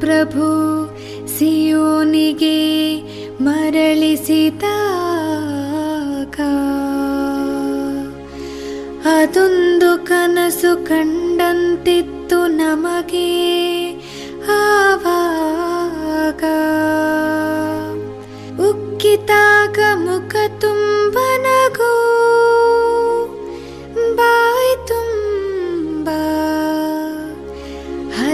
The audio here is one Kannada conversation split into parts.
ಪ್ರಭು ಸಿಯೋನಿಗೆ ಮರಳಿಸಿದಾಗ ಅದೊಂದು ಕನಸು ಕಂಡಂತಿತ್ತು ನಮಗೆ ಆವಾಗ. ಉಕ್ಕಿತಾಗ ಮುಖ ತುಂಬ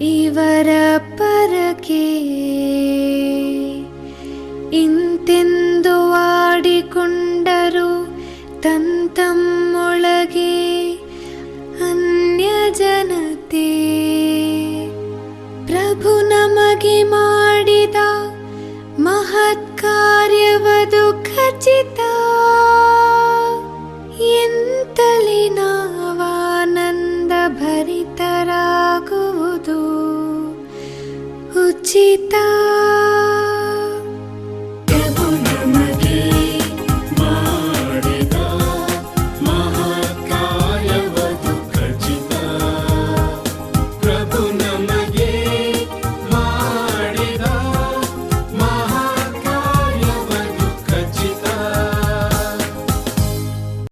ಇವರ ಪರಕೆ. ಇಂತೆಂದು ಆಡಿಕೊಂಡರು ತಂತಮ್ಮೊಳಗೆ ಅನ್ಯ ಜನತೆ ಪ್ರಭು ನಮಗೆ ಮಾಡಿದ ಮಹತ್ ಕಾರ್ಯವದು ಖಚಿತ. 记得。